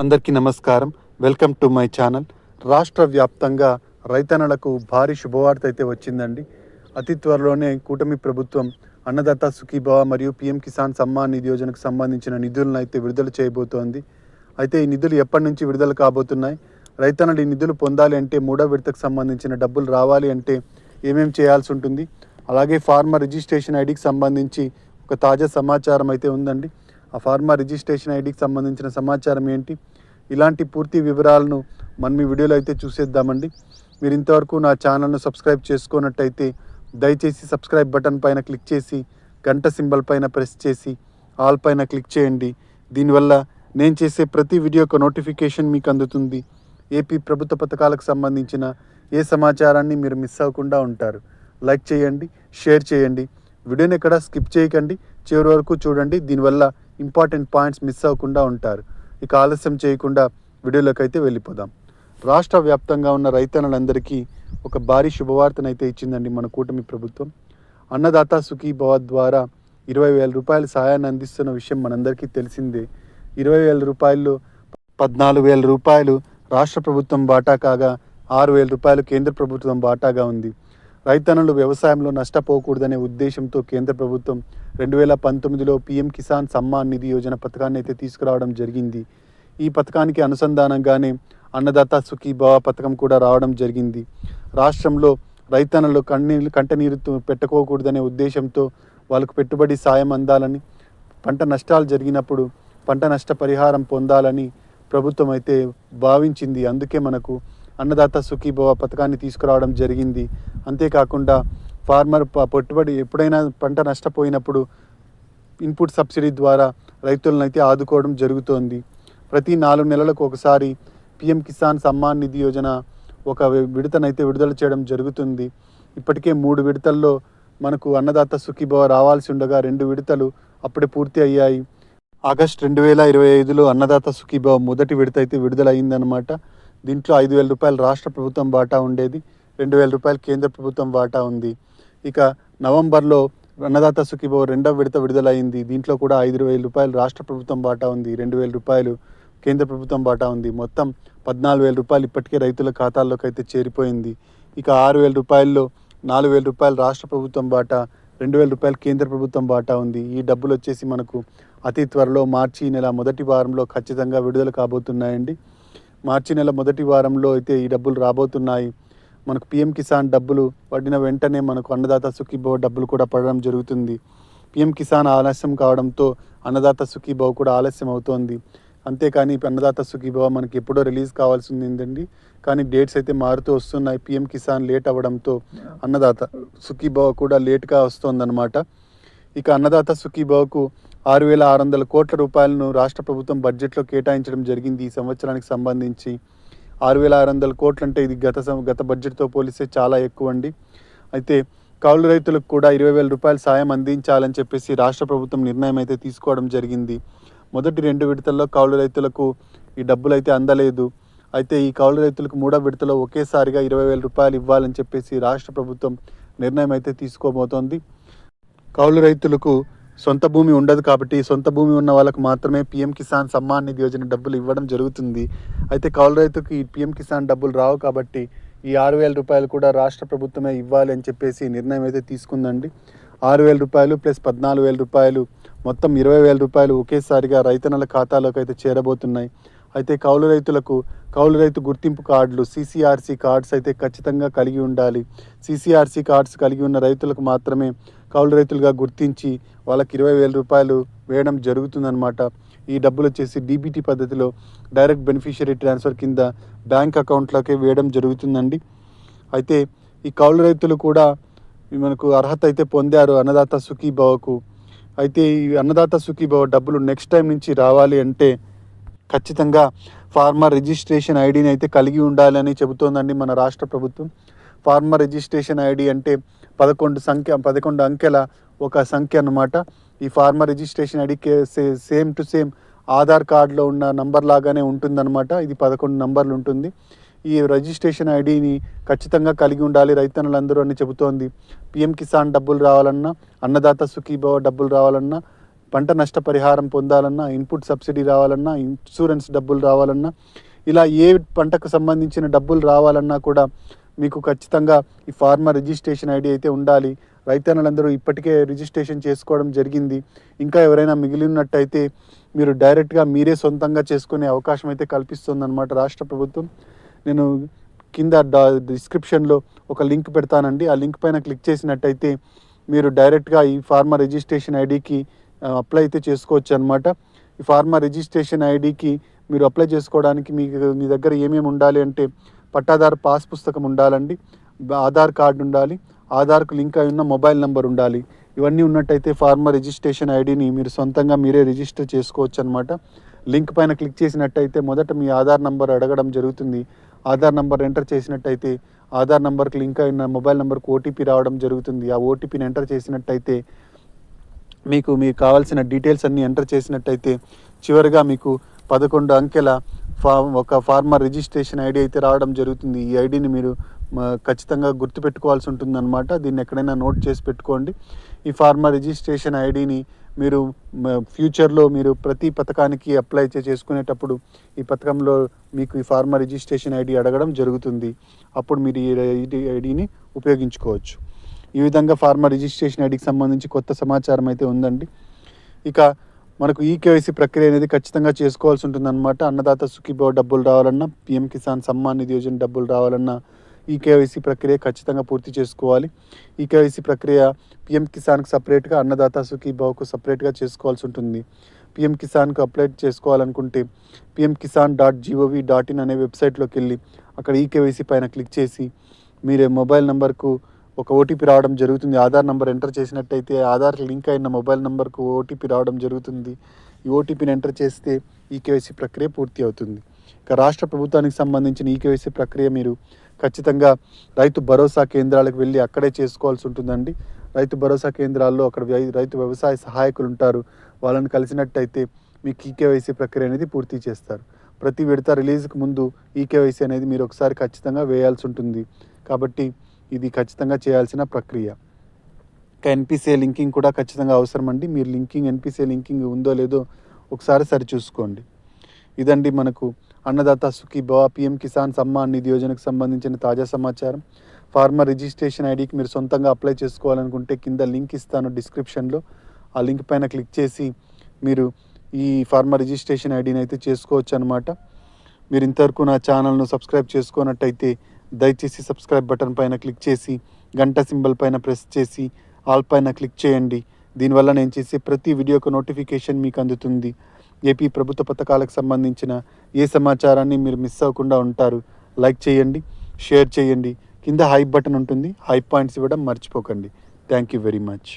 అందరికీ నమస్కారం. Welcome to my channel. రాష్ట్ర వ్యాప్తంగా రైతన్నలకు భారీ శుభవార్త అయితే వచ్చిందండి. అతి త్వరలోనే కూటమి ప్రభుత్వం అన్నదాత సుఖీభవ మరియు పిఎం కిసాన్ సమ్మాన్ నిధి యోజనకు సంబంధించిన నిధులను అయితే విడుదల చేయబోతోంది. అయితే ఈ నిధులు ఎప్పటి నుంచి విడుదల కాబోతున్నాయి? రైతన్నలు ఈ నిధులు పొందాలి అంటే మూడో విడతకు సంబంధించిన డబ్బులు రావాలి అంటే ఏమేమి చేయాల్సి ఉంటుంది? అలాగే ఫార్మర్ రిజిస్ట్రేషన్ ఐడికి సంబంధించి ఒక తాజా సమాచారం అయితే ఉందండి. ఆ ఫార్మా రిజిస్ట్రేషన్ ఐడికి సంబంధించిన సమాచారం ఏంటి? ఇలాంటి పూర్తి వివరాలను మనం ఈ వీడియోలో అయితే చూసేద్దామండి. మీరు ఇంతవరకు నా ఛానల్ను సబ్స్క్రైబ్ చేసుకున్నట్టయితే దయచేసి సబ్స్క్రైబ్ బటన్ పైన క్లిక్ చేసి గంట సింబల్ పైన ప్రెస్ చేసి ఆల్ పైన క్లిక్ చేయండి. దీనివల్ల నేను చేసే ప్రతి వీడియో యొక్క నోటిఫికేషన్ మీకు అందుతుంది. ఏపీ ప్రభుత్వ పథకాలకు సంబంధించిన ఏ సమాచారాన్ని మీరు మిస్ అవ్వకుండా ఉంటారు. లైక్ చేయండి షేర్ చేయండి. వీడియోని ఎక్కడ స్కిప్ చేయకండి. చివరి వరకు చూడండి. దీనివల్ల ఇంపార్టెంట్ పాయింట్స్ మిస్ అవ్వకుండా ఉంటారు. ఇక ఆలస్యం చేయకుండా వీడియోలోకి అయితే వెళ్ళిపోదాం. రాష్ట్ర వ్యాప్తంగా ఉన్న రైతన్నలందరికీ ఒక భారీ శుభవార్తనైతే ఇచ్చిందండి మన కూటమి ప్రభుత్వం. అన్నదాత సుఖీభవ ద్వారా ఇరవై వేల రూపాయల సహాయాన్ని అందిస్తున్న విషయం మనందరికీ తెలిసిందే. ఇరవై వేల రూపాయల్లో పద్నాలుగు వేల రూపాయలు రాష్ట్ర ప్రభుత్వం బాటా కాగా ఆరు వేల రూపాయలు కేంద్ర ప్రభుత్వం బాటాగా ఉంది. రైతన్నులు వ్యవసాయంలో నష్టపోకూడదనే ఉద్దేశంతో కేంద్ర ప్రభుత్వం రెండు వేల పంతొమ్మిదిలో పీఎం కిసాన్ సమ్మాన్ నిధి యోజన పథకాన్ని అయితే తీసుకురావడం జరిగింది. ఈ పథకానికి అనుసంధానంగానే అన్నదాత సుఖీభావ పథకం కూడా రావడం జరిగింది. రాష్ట్రంలో రైతన్నలు కన్నీళ్ళు కంటనీరు పెట్టుకోకూడదనే ఉద్దేశంతో వాళ్ళకు పెట్టుబడి సాయం అందాలని పంట నష్టాలు జరిగినప్పుడు పంట నష్ట పరిహారం పొందాలని ప్రభుత్వం అయితే భావించింది. అందుకే మనకు అన్నదాత సుఖీభవ పథకాన్ని తీసుకురావడం జరిగింది. అంతేకాకుండా ఫార్మర్ పెట్టుబడి ఎప్పుడైనా పంట నష్టపోయినప్పుడు ఇన్పుట్ సబ్సిడీ ద్వారా రైతులను అయితే ఆదుకోవడం జరుగుతోంది. ప్రతి నాలుగు నెలలకు ఒకసారి పిఎం కిసాన్ సమ్మాన్ నిధి యోజన ఒక విడతనైతే విడుదల చేయడం జరుగుతుంది. ఇప్పటికే మూడు విడతల్లో మనకు అన్నదాత సుఖీభవ రావాల్సి ఉండగా రెండు విడతలు అప్పుడే పూర్తి అయ్యాయి. ఆగస్ట్ రెండు వేల ఇరవై ఐదులో అన్నదాత సుఖీభవ మొదటి విడత అయితే విడుదలైందనమాట దీంట్లో ఐదు వేల రూపాయలు రాష్ట్ర ప్రభుత్వం వాటా ఉండేది రెండు వేల రూపాయలు కేంద్ర ప్రభుత్వం వాటా ఉంది. ఇక నవంబర్లో అన్నదాత సుఖీభవ రెండవ విడత విడుదలైంది. దీంట్లో కూడా ఐదు వేల రూపాయలు రాష్ట్ర ప్రభుత్వం వాటా ఉంది రెండు వేల రూపాయలు కేంద్ర ప్రభుత్వం వాటా ఉంది. మొత్తం పద్నాలుగు వేల రూపాయలు ఇప్పటికే రైతుల ఖాతాల్లోకి అయితే చేరిపోయింది. ఇక ఆరు వేల రూపాయల్లో నాలుగు వేల రూపాయలు రాష్ట్ర ప్రభుత్వం బాటా రెండు వేల రూపాయలు కేంద్ర ప్రభుత్వం బాటా ఉంది. ఈ డబ్బులు వచ్చేసి మనకు అతి త్వరలో మార్చి నెల మొదటి వారంలో ఖచ్చితంగా విడుదల కాబోతున్నాయండి. మార్చి నెల మొదటి వారంలో అయితే ఈ డబ్బులు రాబోతున్నాయి. మనకు పిఎం కిసాన్ డబ్బులు పడిన వెంటనే మనకు అన్నదాత సుఖీభవ డబ్బులు కూడా పడడం జరుగుతుంది. పిఎం కిసాన్ ఆలస్యం కావడంతో అన్నదాత సుఖీభవ కూడా ఆలస్యం అవుతోంది. అంతేకాని అన్నదాత సుఖీభవ మనకి ఎప్పుడో రిలీజ్ కావాల్సింది ఏంటండి కానీ డేట్స్ అయితే మారుతూ వస్తున్నాయి. పిఎం కిసాన్ లేట్ అవ్వడంతో అన్నదాత సుఖీభవ కూడా లేట్గా వస్తోందన్నమాట. ఇక అన్నదాత సుఖీభవకు ఆరు వేల ఆరు వందల కోట్ల రూపాయలను రాష్ట్ర ప్రభుత్వం బడ్జెట్లో కేటాయించడం జరిగింది ఈ సంవత్సరానికి సంబంధించి. ఆరు వేల ఆరు వందల కోట్లు అంటే ఇది గత సం- గత బడ్జెట్తో పోలిస్తే చాలా ఎక్కువ అండి అయితే కౌలు రైతులకు కూడా ఇరవై వేల రూపాయల సాయం అందించాలని చెప్పేసి రాష్ట్ర ప్రభుత్వం నిర్ణయం అయితే తీసుకోవడం జరిగింది. మొదటి రెండు విడతల్లో కౌలు రైతులకు ఈ డబ్బులు అయితే అందలేదు. అయితే ఈ కౌలు రైతులకు మూడో విడతలో ఒకేసారిగా ఇరవై వేల రూపాయలు ఇవ్వాలని చెప్పేసి రాష్ట్ర ప్రభుత్వం నిర్ణయం అయితే తీసుకోబోతోంది. కౌలు రైతులకు సొంత భూమి ఉండదు కాబట్టి సొంత భూమి ఉన్న వాళ్ళకు మాత్రమే పిఎం కిసాన్ సమ్మాన్ నిధి యోజన డబ్బులు ఇవ్వడం జరుగుతుంది. అయితే కౌలు రైతుకి ఈ పిఎం కిసాన్ డబ్బులు రావు కాబట్టి ఈ ఆరు వేల రూపాయలు కూడా రాష్ట్ర ప్రభుత్వమే ఇవ్వాలి అని చెప్పేసి నిర్ణయం అయితే తీసుకుందండి. ఆరు వేల రూపాయలు ప్లస్ పద్నాలుగు వేల రూపాయలు మొత్తం ఇరవై వేల రూపాయలు ఒకేసారిగా రైతన్నల ఖాతాలోకి అయితే చేరబోతున్నాయి. అయితే కౌలు రైతులకు కౌలు రైతు గుర్తింపు కార్డులు సీసీఆర్సీ కార్డ్స్ అయితే ఖచ్చితంగా కలిగి ఉండాలి. సీసీఆర్సీ కార్డ్స్ కలిగి ఉన్న రైతులకు మాత్రమే కౌలు రైతులుగా గుర్తించి వాళ్ళకి ఇరవై వేల రూపాయలు వేయడం జరుగుతుందన్నమాట. ఈ డబ్బులు వచ్చేసి డీబీటీ పద్ధతిలో డైరెక్ట్ బెనిఫిషియరీ ట్రాన్స్ఫర్ కింద బ్యాంక్ అకౌంట్లోకి వేయడం జరుగుతుందండి. అయితే ఈ కౌలు రైతులు కూడా మనకు అర్హత అయితే పొందారు అన్నదాత సుఖీభావకు. అయితే ఈ అన్నదాత సుఖీభావ డబ్బులు నెక్స్ట్ టైం నుంచి రావాలి అంటే ఖచ్చితంగా ఫార్మర్ రిజిస్ట్రేషన్ ఐడిని అయితే కలిగి ఉండాలని చెబుతోందండి మన రాష్ట్ర ప్రభుత్వం. ఫార్మర్ రిజిస్ట్రేషన్ ఐడి అంటే పదకొండు సంఖ్య పదకొండు అంకెల ఒక సంఖ్య అన్నమాట. ఈ farmer registration ID same to same Aadhaar కార్డులో ఉన్న నంబర్ లాగానే ఉంటుందన్నమాట. ఇది పదకొండు నంబర్లు ఉంటుంది. ఈ రిజిస్ట్రేషన్ ఐడిని ఖచ్చితంగా కలిగి ఉండాలి రైతన్నులందరూ అని చెబుతోంది. పిఎం కిసాన్ డబ్బులు రావాలన్నా అన్నదాత సుఖీభవ డబ్బులు రావాలన్నా పంట నష్టపరిహారం పొందాలన్నా ఇన్పుట్ సబ్సిడీ రావాలన్నా ఇన్సూరెన్స్ డబ్బులు రావాలన్నా ఇలా ఏ పంటకు సంబంధించిన డబ్బులు రావాలన్నా కూడా మీకు ఖచ్చితంగా ఈ ఫార్మర్ రిజిస్ట్రేషన్ ఐడి అయితే ఉండాలి. రైతన్నలందరూ ఇప్పటికే రిజిస్ట్రేషన్ చేసుకోవడం జరిగింది. ఇంకా ఎవరైనా మిగిలి ఉన్నట్టయితే మీరు డైరెక్ట్గా మీరే సొంతంగా చేసుకునే అవకాశం అయితే కల్పిస్తుందన్నమాట రాష్ట్ర ప్రభుత్వం. నేను కింద డిస్క్రిప్షన్లో ఒక లింక్ పెడతానండి. ఆ లింక్ పైన క్లిక్ చేసినట్టయితే మీరు డైరెక్ట్గా ఈ ఫార్మర్ రిజిస్ట్రేషన్ ఐడికి అప్లై అయితే చేసుకోవచ్చు అనమాట ఈ ఫార్మర్ రిజిస్ట్రేషన్ ఐడికి మీరు అప్లై చేసుకోవడానికి మీకు మీ దగ్గర ఏమేమి ఉండాలి అంటే పట్టాదారు పాస్ పుస్తకం ఉండాలండి. ఆధార్ కార్డు ఉండాలి ఆధార్కు లింక్ అయి ఉన్న మొబైల్ నెంబర్ ఉండాలి. ఇవన్నీ ఉన్నట్టయితే ఫార్మర్ రిజిస్ట్రేషన్ ఐడిని మీరు సొంతంగా మీరే రిజిస్టర్ చేసుకోవచ్చు అనమాట లింక్ పైన క్లిక్ చేసినట్టయితే మొదట మీ ఆధార్ నంబర్ అడగడం జరుగుతుంది. ఆధార్ నంబర్ ఎంటర్ చేసినట్టయితే ఆధార్ నంబర్కి లింక్ అయిన మొబైల్ నెంబర్కి ఓటీపీ రావడం జరుగుతుంది. ఆ ఓటీపీని ఎంటర్ చేసినట్టయితే మీకు మీకు కావాల్సిన డీటెయిల్స్ అన్నీ ఎంటర్ చేసినట్టయితే చివరిగా మీకు పదకొండు అంకెల ఫా ఒక ఫార్మర్ రిజిస్ట్రేషన్ ఐడి అయితే రావడం జరుగుతుంది. ఈ ఐడిని మీరు ఖచ్చితంగా గుర్తుపెట్టుకోవాల్సి ఉంటుంది అనమాట దీన్ని ఎక్కడైనా నోట్ చేసి పెట్టుకోండి. ఈ ఫార్మర్ రిజిస్ట్రేషన్ ఐడిని మీరు ఫ్యూచర్లో మీరు ప్రతి పథకానికి అప్లై చేసుకునేటప్పుడు ఈ పథకంలో మీకు ఈ ఫార్మర్ రిజిస్ట్రేషన్ ఐడి అడగడం జరుగుతుంది. అప్పుడు మీరు ఈ ఐడిని ఉపయోగించుకోవచ్చు. ఈ విధంగా ఫార్మర్ రిజిస్ట్రేషన్ ఐడికి సంబంధించి కొత్త సమాచారం అయితే ఉందండి. ఇక మనకు ఈ కేవైసీ ప్రక్రియ అనేది ఖచ్చితంగా చేసుకోవాల్సి ఉంటుందన్నమాట. అన్నదాత సుఖీభావ డబ్బులు రావాలన్నా పిఎం కిసాన్ సమ్మాన్ నిధి యోజన డబ్బులు రావాలన్నా ఈ కేవైసీ ప్రక్రియ ఖచ్చితంగా పూర్తి చేసుకోవాలి. ఈ కేవైసీ ప్రక్రియ పిఎం కిసాన్కి సపరేట్గా అన్నదాత సుఖీభావకు సపరేట్గా చేసుకోవాల్సి ఉంటుంది. పిఎం కిసాన్కు అప్లై చేసుకోవాలనుకుంటే PM Kisan dot gov dot in అనే వెబ్సైట్లోకి వెళ్ళి అక్కడ ఈ కేవైసీ పైన క్లిక్ చేసి మీరే మొబైల్ నెంబర్కు ఒక ఓటీపీ రావడం జరుగుతుంది. ఆధార్ నెంబర్ ఎంటర్ చేసినట్టయితే ఆధార్ లింక్ అయిన మొబైల్ నెంబర్కు ఓటీపీ రావడం జరుగుతుంది. ఈ ఓటీపీని ఎంటర్ చేస్తే ఈ కేవైసీ ప్రక్రియ పూర్తి అవుతుంది. ఇక రాష్ట్ర ప్రభుత్వానికి సంబంధించిన ఈ కేవైసీ ప్రక్రియ మీరు ఖచ్చితంగా రైతు భరోసా కేంద్రాలకు వెళ్ళి అక్కడే చేసుకోవాల్సి ఉంటుందండి. రైతు భరోసా కేంద్రాల్లో అక్కడ రైతు వ్యవసాయ సహాయకులు ఉంటారు. వాళ్ళని కలిసినట్టయితే మీకు ఈ కేవైసీ ప్రక్రియ అనేది పూర్తి చేస్తారు. ప్రతి విడత రిలీజ్కి ముందు ఈ కేవైసీ అనేది మీరు ఒకసారి ఖచ్చితంగా వేయాల్సి ఉంటుంది. కాబట్టి ఇది ఖచ్చితంగా చేయాల్సిన ప్రక్రియ. ఇంకా లింకింగ్ కూడా ఖచ్చితంగా అవసరం అండి మీరు లింకింగ్ ఎన్పిసిఏ లింకింగ్ ఉందో లేదో ఒకసారి సరిచూసుకోండి ఇదండి మనకు అన్నదాత సుఖీ భవ పిఎం కిసాన్ సమ్మాన్ నిధి యోజనకు సంబంధించిన తాజా సమాచారం. ఫార్మర్ రిజిస్ట్రేషన్ ఐడికి మీరు సొంతంగా అప్లై చేసుకోవాలనుకుంటే కింద లింక్ ఇస్తాను డిస్క్రిప్షన్లో. ఆ లింక్ పైన క్లిక్ చేసి మీరు ఈ ఫార్మర్ రిజిస్ట్రేషన్ ఐడిని అయితే చేసుకోవచ్చు అనమాట మీరు ఇంతవరకు నా ఛానల్ను సబ్స్క్రైబ్ చేసుకున్నట్టయితే దయచేసి సబ్స్క్రైబ్ బటన్ పైన క్లిక్ చేసి గంట సింబల్ పైన ప్రెస్ చేసి ఆల్ పైన క్లిక్ చేయండి. దీనివల్ల నేను చేసే ప్రతి వీడియోకు నోటిఫికేషన్ మీకు అందుతుంది. ఏపీ ప్రభుత్వ పథకాలకు సంబంధించిన ఏ సమాచారాన్ని మీరు మిస్ అవ్వకుండా ఉంటారు లైక్ చేయండి షేర్ చేయండి. కింద హైప్ బటన్ ఉంటుంది హై పాయింట్స్ ఇవ్వడం మర్చిపోకండి. Thank you very much.